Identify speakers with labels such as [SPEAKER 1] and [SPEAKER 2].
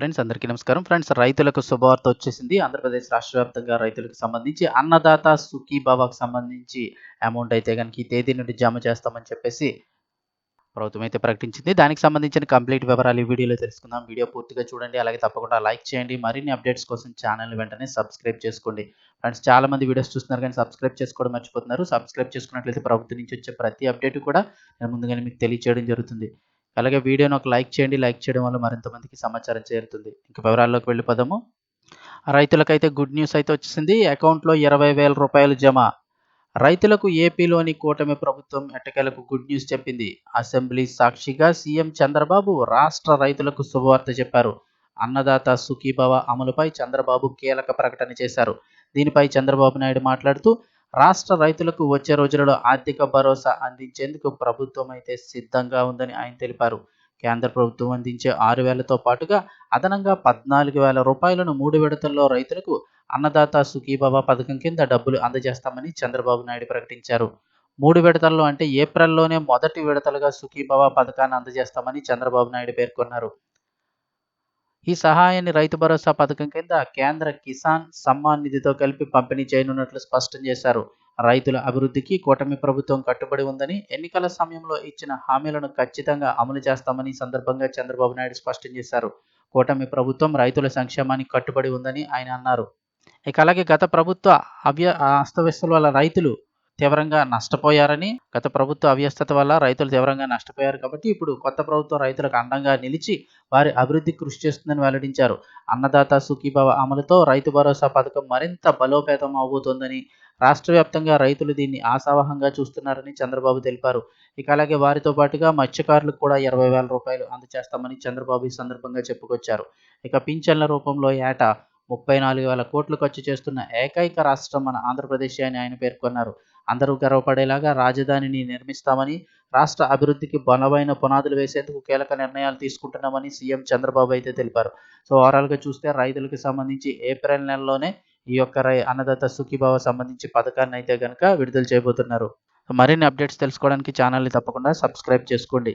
[SPEAKER 1] Friends అందరికీ నమస్కారం. Friends రైతులకు శుభవార్త వచ్చేసింది. ఆంధ్రప్రదేశ్ రాష్ట్ర వ్యాప్తంగా రైతులకు సంబంధించి అన్నదాత సుఖీబాబాకు సంబంధించి అమౌంట్ అయితే కనుక ఈ తేదీ నుండి జమ చేస్తామని చెప్పేసి ప్రభుత్వం అయితే ప్రకటించింది. దానికి సంబంధించిన కంప్లీట్ వివరాలు ఈ వీడియోలో తెలుసుకుందాం. వీడియో పూర్తిగా చూడండి. అలాగే తప్పకుండా లైక్ చేయండి. మరిన్ని అప్డేట్స్ కోసం ఛానల్ వెంటనే సబ్స్క్రైబ్ చేసుకోండి. ఫ్రెండ్స్ చాలా మంది వీడియోస్ చూస్తున్నారు కానీ సబ్స్క్రైబ్ చేసుకోవడం మర్చిపోతున్నారు. సబ్స్క్రైబ్ చేసుకున్నట్లయితే ప్రభుత్వం నుంచి వచ్చే ప్రతి అప్డేట్ కూడా నేను ముందుగానే మీకు తెలియచేయడం జరుగుతుంది. అలాగే వీడియోని ఒక లైక్ చేయండి. లైక్ చేయడం వల్ల మరింత మందికి సమాచారం చేరుతుంది. ఇంకా వివరాల్లోకి వెళ్ళిపోదాము. రైతులకైతే గుడ్ న్యూస్ అయితే వచ్చింది అకౌంట్లో ఇరవై వేల రూపాయలు జమ. రైతులకు ఏపీలోని కూటమి ప్రభుత్వం ఎట్టకేలకు గుడ్ న్యూస్ చెప్పింది. అసెంబ్లీ సాక్షిగా సీఎం చంద్రబాబు రాష్ట్ర రైతులకు శుభవార్త చెప్పారు. అన్నదాత సుఖీభవ అమలుపై చంద్రబాబు కీలక ప్రకటన చేశారు. దీనిపై చంద్రబాబు నాయుడు మాట్లాడుతూ రాష్ట్ర రైతులకు వచ్చే రోజులలో ఆర్థిక భరోసా అందించేందుకు ప్రభుత్వం అయితే సిద్ధంగా ఉందని ఆయన తెలిపారు. కేంద్ర ప్రభుత్వం అందించే ఆరు వేలతో పాటుగా అదనంగా పద్నాలుగు వేల రూపాయలను మూడు విడతల్లో రైతులకు అన్నదాత సుఖీభవ పథకం కింద డబ్బులు అందజేస్తామని చంద్రబాబు నాయుడు ప్రకటించారు. మూడు విడతల్లో అంటే ఏప్రిల్లోనే మొదటి విడతలుగా సుఖీభవ పథకాన్ని అందజేస్తామని చంద్రబాబు నాయుడు పేర్కొన్నారు. ఈ సహాయాన్ని రైతు భరోసా పథకం కింద కేంద్ర కిసాన్ సమ్మాన్ నిధితో కలిపి పంపిణీ చేయనున్నట్లు స్పష్టం చేశారు. రైతుల అభివృద్ధికి కూటమి ప్రభుత్వం కట్టుబడి ఉందని ఎన్నికల సమయంలో ఇచ్చిన హామీలను ఖచ్చితంగా అమలు చేస్తామని సందర్భంగా చంద్రబాబు నాయుడు స్పష్టం చేశారు. కూటమి ప్రభుత్వం రైతుల సంక్షేమానికి కట్టుబడి ఉందని ఆయన అన్నారు. ఇక అలాగే గత ప్రభుత్వ అవ్య అస్తవ్యస్తల వల్ల రైతులు తీవ్రంగా నష్టపోయారని గత ప్రభుత్వ అవ్యస్తత వల్ల రైతులు తీవ్రంగా నష్టపోయారు కాబట్టి ఇప్పుడు కొత్త ప్రభుత్వం రైతులకు అండంగా నిలిచి వారి అభివృద్ధి కృషి చేస్తుందని వెల్లడించారు. అన్నదాత సుఖీభావ అమలుతో రైతు భరోసా పథకం మరింత బలోపేతం అవబోతోందని రాష్ట్ర వ్యాప్తంగా రైతులు దీన్ని ఆశావహంగా చూస్తున్నారని చంద్రబాబు తెలిపారు. ఇక అలాగే వారితో పాటుగా మత్స్యకారులకు కూడా ఇరవై వేల రూపాయలు అందజేస్తామని చంద్రబాబు ఈ సందర్భంగా చెప్పుకొచ్చారు. ఇక పింఛన్ల రూపంలో ఏటా ముప్పై నాలుగు వేల కోట్లు ఖర్చు చేస్తున్న ఏకైక రాష్ట్రం మన ఆంధ్రప్రదేశ్ అని ఆయన పేర్కొన్నారు. అందరూ గర్వపడేలాగా రాజధానిని నిర్మిస్తామని రాష్ట్ర అభివృద్ధికి బలమైన పునాదులు వేసేందుకు కీలక నిర్ణయాలు తీసుకుంటున్నామని సీఎం చంద్రబాబు అయితే తెలిపారు. సో ఓవరాల్గా చూస్తే రైతులకు సంబంధించి ఏప్రిల్ నెలలోనే ఈ యొక్క రై అన్నదాత సుఖీభావ సంబంధించి పథకాన్ని అయితే కనుక విడుదల చేయబోతున్నారు. మరిన్ని అప్డేట్స్ తెలుసుకోవడానికి ఛానల్ని తప్పకుండా సబ్స్క్రైబ్ చేసుకోండి.